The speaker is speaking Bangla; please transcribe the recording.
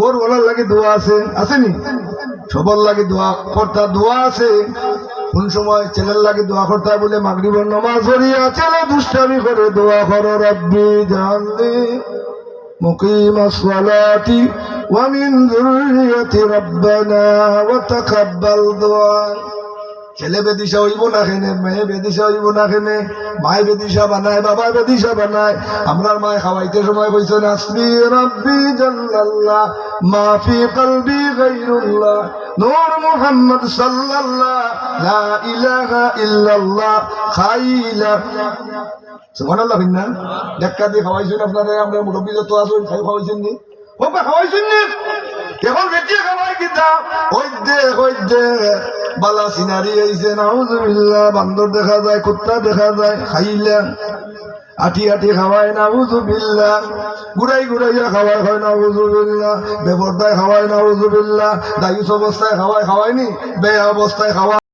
গরুওয়ালার লাগে দোয়া আছে, আসেনি? সবার লাগে দোয়া কর্তা, দোয়া আছে। কোন সময় ছেলের লাগে দোয়া কর্তা বলে মাগরিবর নমাজ ধরিয়া ছেলে দুষ্টামি করে দোয়া করো রব্বি জানলি মুকিম আসলাতি ওয়া মিন যুররিয়াতি রব্বানা ওয়া তাকাব্বাল দোয়া। ছেলে বেদিশা হইব না খেনে মেয়ে বেদিশা হইব না খেনে মায় বেদিশা বানায় বাবা বেদিশা বানায়। আমরার মায় খাওয়াইতে সময় কইছেন আসবি রব্বি জাল্লাল্লাহ মাফি কলবি গাইরুল্লাহ, নূর মুহাম্মদ সাল্লাল্লাহ, লা ইলাহা ইল্লাল্লাহ, খাইলা। সুবহানাল্লাহ ভিন্না দেখা দিয়ে খাওয়াইছেন আপনারা, আমরা মুরব্বী যত আছেন খাই খাওয়াইছেন নি? ও খাওয়াইছেন নি? এখন বেটিয়ে খাওয়াই কিতা? ওই দে ওই দে বালা সিনারি আইছে নাউজুবিল্লাহ বান্দর দেখা যায়, কুত্তা দেখা যায়, খাইলা আটি আটি খাওয়ায় নাউজুবিল্লাহ গুড়াই গুড়াইয়া খাওয়াই হয় নাউজুবিল্লাহ বেপরদায় খাওয়াই নাউজুবিল্লাহ দায়ুস অবস্থায় খাওয়াই খাওয়ায়নি? বে অবস্থায় খাওয়ায়।